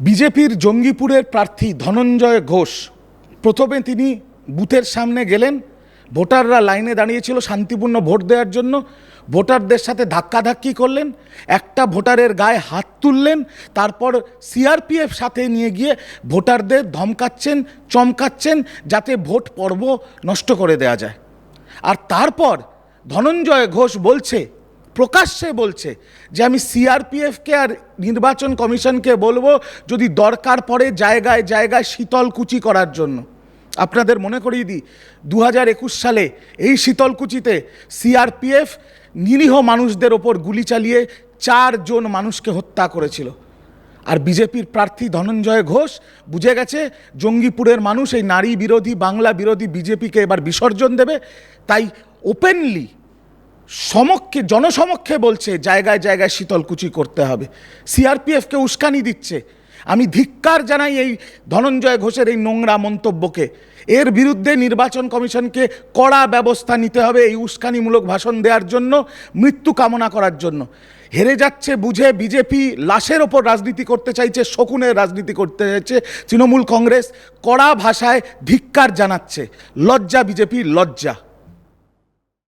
বিজেপির জঙ্গিপুরের প্রার্থী ধনঞ্জয় ঘোষ। প্রথমে তিনি বুথের সামনে গেলেন। ভোটাররা লাইনে দাঁড়িয়েছিল, শান্তিপূর্ণ ভোট দেওয়ার জন্য। ভোটারদের সাথে ধাক্কাধাক্কি করলেন। একটা ভোটারের গায়ে হাত তুললেন। তারপর সিআরপিএফ সাথে নিয়ে গিয়ে ভোটারদের ধমকাচ্ছেন, চমকাচ্ছেন, যাতে ভোট পর্ব নষ্ট করে দেওয়া যায়। আর তারপর ধনঞ্জয় ঘোষ বলছে প্রকাশ্যে বলছে যে আমি সিআরপিএফকে আর নির্বাচন কমিশনকে বলব যদি দরকার পড়ে জায়গায় জায়গায় শীতলকুচি করার জন্য। আপনাদের মনে করিয়ে দিই দু হাজার একুশ সালে এই শীতলকুচিতে সিআরপিএফ নিরীহ মানুষদের ওপর গুলি চালিয়ে চারজন মানুষকে হত্যা করেছিল। আর বিজেপির প্রার্থী ধনঞ্জয় ঘোষ, বুঝে গেছে জঙ্গিপুরের মানুষ এই নারী বিরোধী, বাংলা বিরোধী, বিজেপিকে এবার বিসর্জন দেবে, তাই ওপেনলি সমক্ষে, জনসমক্ষে বলছে, জায়গায় জায়গায় শীতলকুচি করতে হবে। সিআরপিএফকে উস্কানি দিচ্ছে। আমি ধিক্কার জানাই এই ধনঞ্জয় ঘোষের এই নোংরা মন্তব্যকে। এর বিরুদ্ধে নির্বাচন কমিশনকে কড়া ব্যবস্থা নিতে হবে এই উস্কানিমূলক ভাষণ দেওয়ার জন্য, মৃত্যু কামনা করার জন্য। হেরে যাচ্ছে, বুঝে বিজেপি লাশের ওপর রাজনীতি করতে চাইছে শকুনের রাজনীতি করতে চাইছে তৃণমূল কংগ্রেস, কড়া ভাষায় ধিক্কার জানাচ্ছে। লজ্জা বিজেপির লজ্জা।